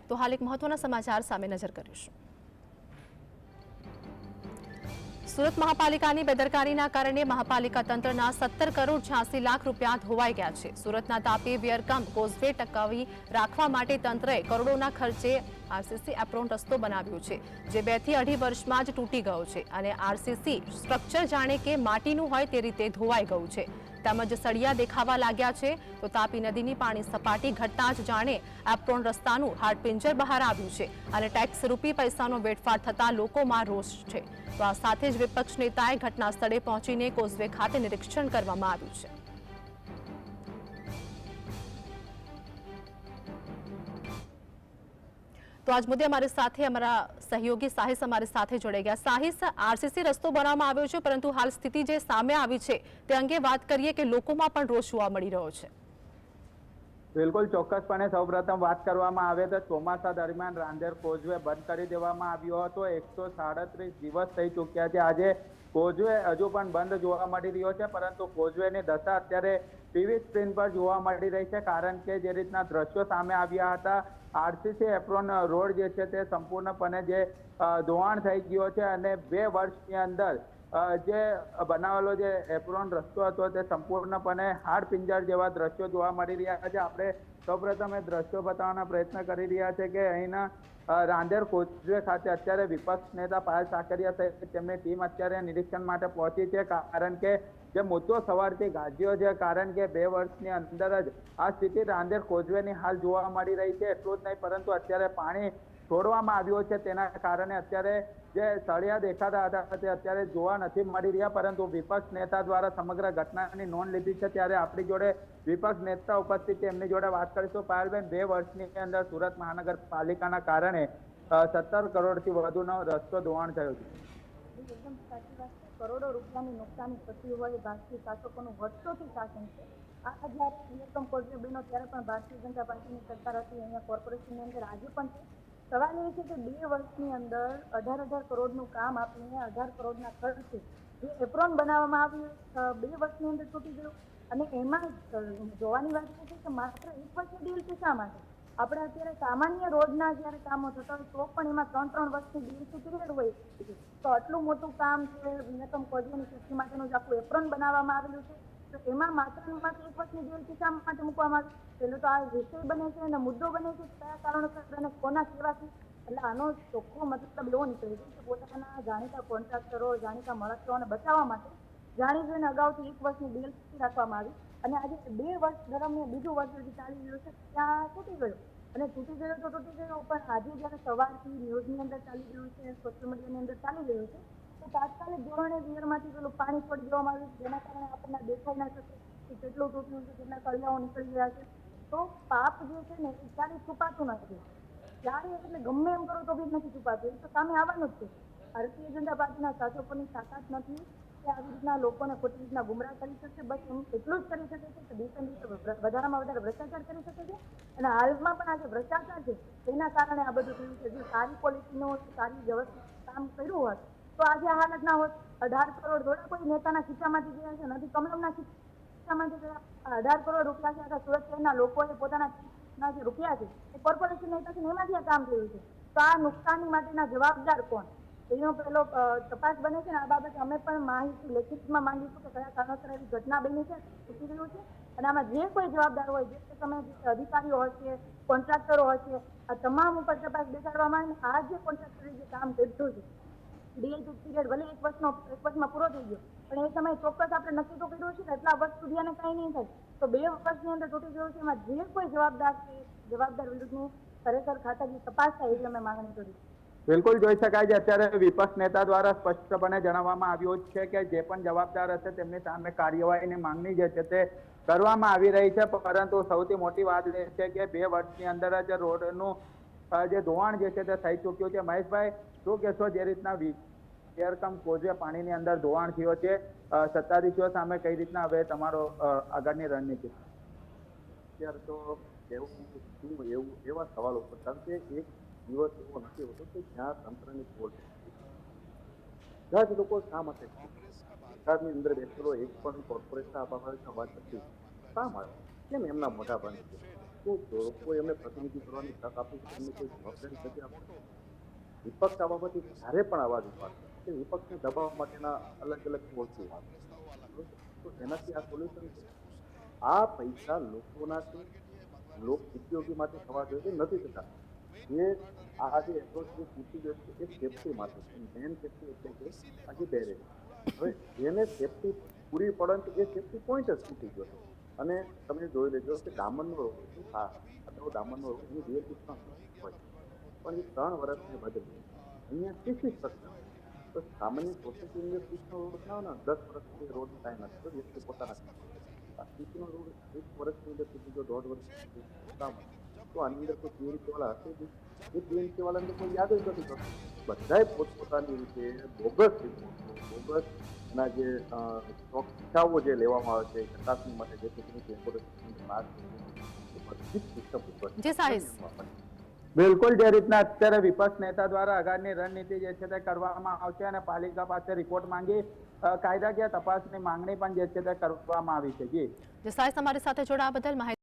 તો હાલ એક મહત્વના સમાચાર સામે નજર કરીશું. સુરત મહાપાલિકાની બેદરકારીના કારણે મહાપાલિકા તંત્રના સત્તર કરોડ છ્યાસી લાખ રૂપિયા ધોવાઈ ગયા છે. સુરતના તાપી, વિયરકમ, કોઝવે ટકાવી રાખવા માટે તંત્રએ કરોડોના ખર્ચે આરસીસી એપ્રોન રસ્તો બનાવ્યો છે, જે બેથી અઢી વર્ષમાં જ તૂટી ગયો છે. અને આરસીસી સ્ટ્રક્ચર જાણે કે માટીનું હોય તે રીતે ધોવાઈ ગયું છે. તેમજ સળિયા દેખાવા લાગ્યા છે. તો તાપી નદીની પાણી સપાટી ઘટતા જ જાણે એપ્રોન રસ્તાનું હાડપિંજર બહાર આવ્યું છે અને ટેક્સ રૂપી પૈસાનો વેડફાટ થતાં લોકોમાં રોષ છે. તો આ સાથે જ વિપક્ષ નેતાએ ઘટના સ્થળે પહોંચીને કોઝવે ખાતે નિરીક્ષણ કરવામાં આવ્યું છે. તો આજ મુદ્દે અમારી સાથે અમારા સહયોગી સાહિસ અમારી સાથે જોડાઈ ગયા. સાહિસ, આરસીસી રસ્તો બનાવવામાં આવ્યો છે, પરંતુ હાલ સ્થિતિ જે સામે આવી છે, તે અંગે વાત કરીએ કે લોકોમાં પણ રોષ જોવા મળી રહ્યો છે. બિલકુલ, ચોક્કસપણે સૌપ્રથમ વાત કરવામાં આવે તો ચોમાસા દરમિયાન રાંદેર કોઝવે બંધ કરી દેવામાં આવ્યો હતો. એકસો સાડત્રીસ દિવસ થઈ ચૂક્યા છે. આજે કોઝવે હજુ પણ બંધ જોવા મળી રહ્યો છે, પરંતુ કોઝવેની દશા અત્યારે ટીવી સ્ક્રીન પર જોવા મળી રહી છે, કારણ કે જે રીતના દ્રશ્યો સામે આવ્યા હતા, આરસીસી એપ્રોન રોડ જે છે તે સંપૂર્ણપણે જે ધોવાણ થઈ ગયો છે અને બે વર્ષની અંદર જે બનાવેલો જે એપ્રોન રસ્તો હતો તે સંપૂર્ણપણે હાડ પિંજર જેવા દ્રશ્યો જોવા મળી રહ્યા છે. આપણે સૌપ્રથમ એ દ્રશ્યો બતાવવાના પ્રયત્ન કરી રહ્યા છે કે અહીંના રાંદેર કોચવે ખાતે અત્યારે વિપક્ષ નેતા પાયલ સાકરિયા સહિત તેમની ટીમ અત્યારે નિરીક્ષણ માટે પહોંચી છે. કારણ કે જે મુદ્દો સવારથી ગાજ્યો છે, કારણ કે બે વર્ષની અંદર જ આ સ્થિતિ રાંદેર કોચવેની હાલ જોવા મળી રહી છે. એટલું જ નહીં, પરંતુ અત્યારે પાણી છોડવામાં આવ્યું છે. તેના કારણે અત્યારે જે સળિયા દેખાતા હતા તે અત્યારે જોવા નથી મળી રહ્યા, પરંતુ વિપક્ષ નેતા દ્વારા સમગ્ર ઘટનાની નોંધ લીધી છે. ત્યારે આપણી જોડે વિપક્ષ નેતા ઉપસ્થિત તેમની જોડે વાત કરીશું. પાયલબેન, બે વર્ષની અંદર સુરત મહાનગરપાલિકાના કારણે સત્તર કરોડથી વધુનો રસ્તો ધોવાણ થયો છે. એકદમ સાચી વાત કરોડો રૂપિયાની નુકસાની થતી હોય ભારતીય શાસકોનું વર્ષોથી શાસન છે. આ જ્યારે નિયતમ કોર્ટે બન્યો ત્યારે પણ ભારતીય જનતા પાર્ટીની સરકાર હતી, અહીંયા કોર્પોરેશનની અંદર આજે પણ છે. સવાલ એ છે કે બે વર્ષની અંદર અઢાર અઢાર કરોડનું કામ આપીને અઢાર કરોડના ખર્ચે જે એપ્રોન બનાવવામાં આવ્યું બે વર્ષની અંદર તૂટી ગયું. અને એમાં જોવાની વાત છે કે માત્ર એક વર્ષની ડીલ છે શા માટે? આપણે અત્યારે સામાન્ય રોડના જ્યારે કામો થતા હોય, તો પણ એમાં ત્રણ ત્રણ વર્ષથી ડીલ પીરિયડ હોય તો આટલું મોટું કામ છે નિયતમ કોઝવેની સૃષ્ટિ માટેનું જ આખું એપ્રોન બનાવવામાં આવેલું છે. તો એમાં માત્ર માત્ર એક વર્ષની ડીલ શા માટે મૂકવામાં આવે? પેલું તો આ વિષય બને છે અને મુદ્દો બને છે કયા કારણોસર અને કોના સેવાથી એટલે આનો ચોખ્ખો મતલબ એવો નીકળે છે કે પોતાના જાણીતા કોન્ટ્રાક્ટરો જાણીતા મળતરોને બચાવવા માટે જાણી જોઈને અગાઉથી એક વર્ષની ડીલ રાખવામાં આવી અને આજે બે વર્ષ દરમિયાન બીજું વર્ષ હજી ચાલી રહ્યું છે, ત્યાં તૂટી ગયું. અને તૂટી ગયો તો તૂટી ગયો, પણ આજે જ્યારે સવારથી ન્યૂઝની અંદર ચાલી રહ્યું છે સોશિયલ મીડિયાની અંદર ચાલી રહ્યું છે, તો તાત્કાલિક ધોરણે વિયરમાંથી પેલું પાણી છોડી દેવામાં આવ્યું છે, જેના કારણે આપણને દેખાઈ ના શકે કે કેટલું તૂટ્યું છે, કેટલા કળિયાઓ નીકળી ગયા છે. તો પાપ જે છે ને, એ ક્યારેય છુપાતું નથી ક્યારે એટલે ગમે એમ કરો તો બી નથી છુપાતું, એ તો સામે આવવાનું જ છે. ભારતીય જનતા પાર્ટીના શાસકોની તાકાત નથી કે આવી રીતના લોકોને ખોટી રીતના ગુમરાહ કરી શકશે બસ એમ એટલું જ કરી શકે છે કે દિવસે ભ્ર- વધારે ભ્રષ્ટાચાર કરી શકે છે? અને હાલમાં પણ આ જે ભ્રષ્ટાચાર છે, તેના કારણે આ બધું થયું છે. જો સારી પોલિસીનું સારી વ્યવસ્થિત કામ કર્યું હોત, તો આજે આ હાલત ના હોત. અઢાર કરોડ થોડા કોઈ નેતાના ખિસ્સામાંથી ગયા છે, નથી કમલમના ખિસ્સામાંથી ગયા. અઢાર કરોડ રૂપિયા છે, આખા સુરત શહેરના લોકોએ પોતાના ના જે રૂપિયા છે, એ કોર્પોરેશન નેતા છે એમાંથી આ કામ થયું છે. તો આ નુકસાની માટેના જવાબદાર કોણ? એનો પેલો તપાસ બને છે આ બાબતે અમે પણ માહિતી લેખિતમાં માંગીશું કે કયા કારણોસર એવી ઘટના બની છે તૂટી ગયું છે. અને આમાં જે કોઈ જવાબદાર હોય, જે તે સમયે જે અધિકારીઓ હશે કોન્ટ્રાક્ટરો હશે આ તમામ ઉપર તપાસ બેસાડવામાં આવે આ જે કોન્ટ્રાક્ટરે જે કામ કર્યું છે ડીએલપી પીરિયડ ભલે એક વર્ષનો, એક વર્ષમાં પૂરો થઈ ગયો, પણ એ સમયે ચોક્કસ આપણે નક્કી તો કર્યું છે કે એટલા વર્ષ સુધી આને કાંઈ નહીં થાય. તો બે વર્ષની અંદર તૂટી ગયું છે, એમાં જે કોઈ જવાબદાર છે, જવાબદાર વિરુદ્ધની ખરેખર ખાતાની તપાસ થાય એવી અમે માંગણી કરી. બિલકુલ જોઈ શકાય છે. અત્યારે વિપક્ષ નેતા દ્વારા સ્પષ્ટપણે જણાવવામાં આવ્યું છે કે જે પણ જવાબદાર હશે તેમની સામે કાર્યવાહીની માંગણી જે છે તે કરવામાં આવી રહી છે. પરંતુ સૌથી મોટી વાત એ છે કે બે વર્ષની અંદર જ રોડનું જે ધોવાણ જે છે તે થઈ ચૂક્યું છે. મહેશભાઈ, શું કહેશો જે રીતના એરકમ કોઝવે પાણીની અંદર ધોવાણ થયો છે? સત્તાધીશો સામે કઈ રીતના હવે તમારો આગળની રણનીતિ? અત્યારે તો એવું એવું, એવા સવાલો કારણ કે એક દિવસ એવો નથી હોતો કે જ્યાં તંત્રની ખોલ બધા જ લોકો શા માટે સરકારની અંદર બેઠેલો એક પણ કોર્પોરેશન આપવામાં અવાજ નથી. શા માટે? કેમ એમના મોટા બંધ છે? લોકો એમને પ્રતિનિધિ કરવાની તક આપી છે એમને કોઈ જવાબદારી નથી આપતી. વિપક્ષ આ બાબતે જ્યારે પણ અવાજ ઉપાડશે કે વિપક્ષને દબાવવા માટેના અલગ અલગ આવે તો એનાથી આ સોલ્યુશન છે. આ પૈસા લોકોના લોક ઉપયોગી માટે થવા જોઈએ નથી થતા? જે આજે જે એપ્રોચ જે ગયો છે એ સેફટી માટે મેન સેફટી એટલે કે આજે જે બેરેજ હવે જેને સેફટી પૂરી પડે તો એ સેફટી પોઈન્ટ જ તૂટી ગયો અને તમે જોઈ લેજો કે છે હા અથવા રોડ એની બે ત્રણ હોય પણ એ ત્રણ વર્ષને બદલે અહીંયા શીખી ટકા તો સામાન્ય અંદર ત્રીસનો રોડ ના દસ વર્ષથી સુધી રોડ ટાઈમ તો વ્યક્તિ પોતાના આ ત્રીસનો રોડ એક વર્ષની અંદર તૂટી ગયો દોઢ વર્ષ સુધી કામ તો આની અંદર કોઈ હશે? જ એ પીએનસી વાળાને તો કોઈ યાદ જ નથી કરતું. બધાએ પોતપોતાની રીતે બોગસ રિપોર્ટો બોગસ એના જે સ્ટોક ચોકસાઓ જે લેવામાં આવે છે ચકાસણી માટે જે ઉપર જી સાહિસ બિલકુલ જે રીતના અત્યારે વિપક્ષ નેતા દ્વારા આગામી રણનીતિ જે છે તે કરવામાં આવશે અને પાલિકા પાસે રિપોર્ટ માંગી કાયદાકીય તપાસની માંગણી પણ જે છે તે કરવામાં આવી છે. જી. જસાઈ તમારી સાથે જોડાવા બદલ માહિતી